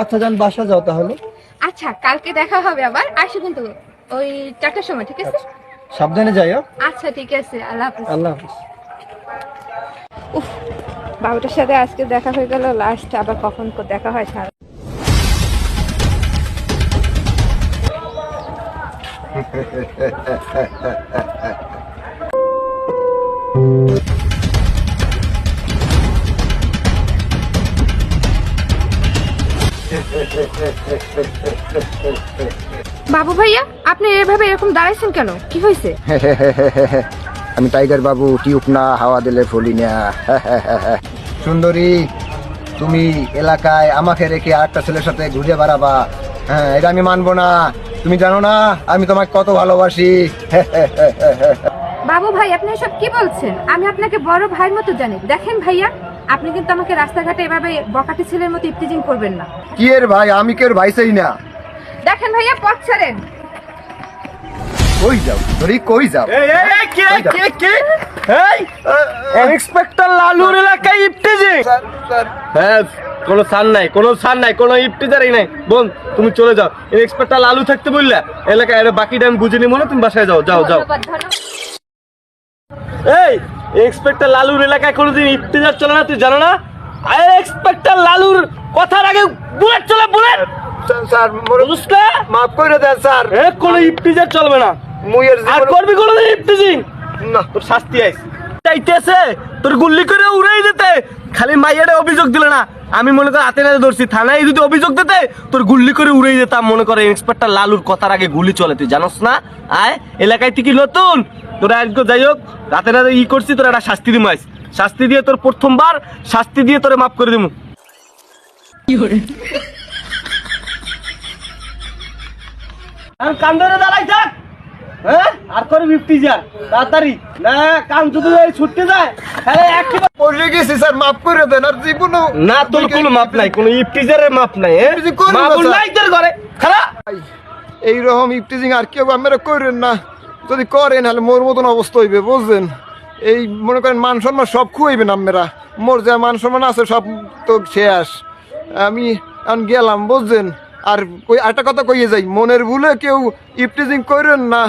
আচ্ছা যান বাসা যাও তাহলে। আচ্ছা কালকে দেখা হবে আবার। আসো কিন্তু ওই চারটার সময় ঠিক আছে? সাবধানে যাইও আচ্ছা ঠিক আছে। আল্লাহ হাফিজ। আল্লাহ হাফিজ। উফ বাবুটার সাথে আজকে দেখা হয়ে গেল লাস্ট আবার কখন দেখা হয় সারা বাবু ভাইয়া, আপনি এভাবে এরকম দাঁড়াইছেন কেন? কি হয়েছে? আমি টাইগার বাবু, টিউব না, হাওয়া দিলে ফলি না। সুন্দরী, তুমি এলাকায় আমাকে রেখে আরেকটা ছেলের সাথে ঘুরে বেড়াবা। হ্যাঁ এটা আমি মানবো না। তুমি জানো না আমি তোমাকে কত ভালোবাসি। বাবু ভাই আপনি এসব কি বলছেন? আমি আপনাকে বড় ভাইয়ের মতো জানি। দেখেন ভাইয়া আপনি কিন্তু আমাকে রাস্তাঘাটে এভাবে বকাটি ছেলের মতো ইফতিজিং করবেন না। কি এর ভাই? আমি কেউ ভাই চাই না? দেখেন ভাইয়া পথ ছাড়েন। কই যাও? সুন্দরী কই যাও? এই কে কে কে? এই ইন্সপেক্টর লালুর এলাকায় স্যার, হ্যাঁ। কোনো সার নাই কোনো সার নাই কোনো ইফটিজারই নাই। বোন তুমি চলে যাও। ইন্সপেক্টর লালু থাকতে বললা। এলাকায় বাকিটা আমি বুঝিনি মনে তুমি বাসায় যাও যাও যাও। এই ইন্সপেক্টর লালুর এলাকায় কোনোদিন ইফতিজার চলে না তুই জানো না? আরে ইন্সপেক্টর লালুর কথার আগে বুলেট চলে বুলেট! স্যার, না? মাফ করে দেন স্যার। এ কোনো ইফতিজার চলবে না। মুইয়ের আর করবি কোনোদিন ইফতিজিং? না। তোর শাস্তি আইস। চাইতেছে তোর গুল্লি করে উড়াই দিতে খালি মাইয়ারে অভিযোগ দিলে না আমি মনে করি হাতে নাতে ধরছি। থানায় যদি অভিযোগ দিতে তোর গুল্লি করে উড়ে যেতাম মনে করে ইন্সপেক্টর লালুর কথার আগে গুলি চলে। তুই জানোস না? আয় এলাকায় তুই কি নতুন? তোরা একদম যাই হোক রাতে রাতে ই করছি তোর একটা শাস্তি দিম আইস শাস্তি দিয়ে তোর প্রথমবার শাস্তি দিয়ে তোরে মাফ করে দিব আমি কান দাঁড়াই থাক। হ্যাঁ আর করে ফিফটি যার তাড়াতাড়ি। না কাম যদি এই ছুটতে যায় তাহলে একেবারে পড়ে গেছি স্যার মাফ করে দেন আর জীবনও না তোর কোনো মাপ নাই কোনো ইফটিজারের মাপ নাই হ্যাঁ তোর ঘরে খারাপ এইরকম ইফটিজিং আর কেউ আপনারা করেন না। যদি করেন তাহলে মোর মতন অবস্থা হইবে বুঝলেন এই মনে করেন মান সম্মান সব খুয়াইবেন আপনারা। মোর যা মান সম্মান আছে সব তো শেষ। আমি এখন গেলাম বুঝছেন? আর কই একটা কথা কইয়ে যাই মনের ভুলে কেউ ইফটিজিং করেন না।